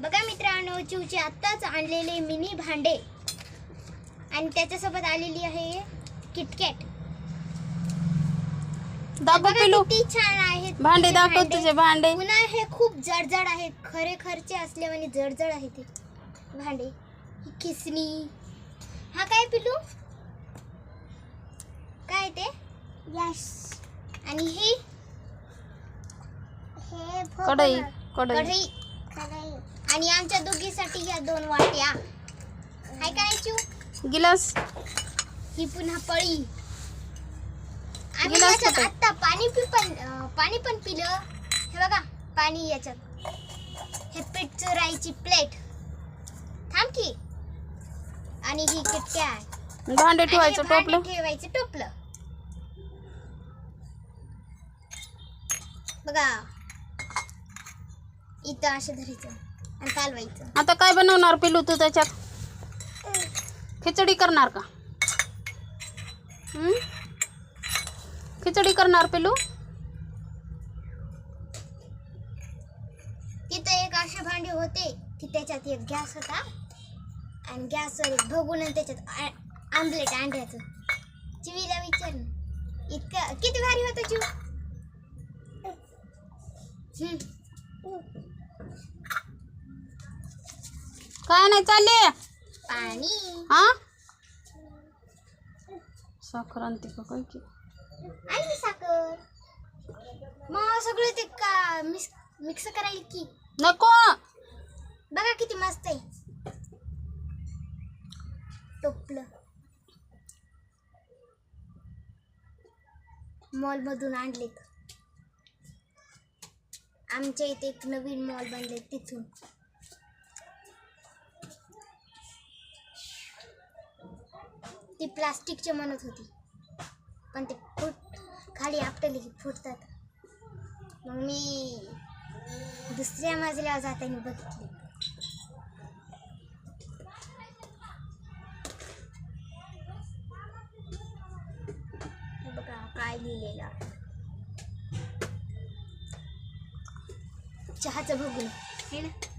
बघा मित्रांनो चिवचे आत्ताच आणलेले मिनी भांडे. आणि त्याच्यासोबत आलेली आहे किटकॅट दाखव बघा पिलू किती छान आहेत भांडे दाखव भांडे. तुझे भांडे. पुन्हा हे खूप जडजड आहेत. खरे खर्चे असल्याने जडजड आहे ते भांडे. ही खिसणी. हा काय पिलू काय ते? यस आणि ही? हे कढई कढई. कढई. आणि आमच्या दोघीसाठी या दोन वाट्या. काय चिव गिलास. ही पुन्हा पळी. आम्ही याच्यात कुठे? आता पाणी पि पण पाणी पण पिलं. हे बघा पाणी याच्यात. हे पीठ चुरायची प्लेट थांब की. आणि ही किटकॅट भांडे ठेवायचं टोपलं? ठेवायचं टोपलं. बघा. इथं असं धरायचं. आणि कालवायचं. आता काय बनवणार पिलू तू त्याच्यात? खिचडी करणार का? हं? खिचडी करणार पिलू तिथं एक असे भांडे होते की त्याच्यात एक गॅस होता. आणि गॅसवर एक बघून आणि त्याच्यात आमलेट अंड्याचं चिवीला विचार ना. इतकं किती भारी होतं चिव हम्म. काय नाही चालले? पाणी. हा? साखर आणते का काय की? साखर. मग सगळं ते का मिक्स मिक्स करायला की. नको. बघा किती मस्त आहे. टोपलं. मॉलमधून आणलेत. आमच्या इथे एक नवीन मॉल बनले तिथून. ती प्लास्टिकचे म्हणत होती. पण ते फुट खाली आपटले की फुटतात. मग मी दुसऱ्या मजल्यावर जाताना बघितली. बघा काय लिहिलेलं चहाचं बघून. हे ना?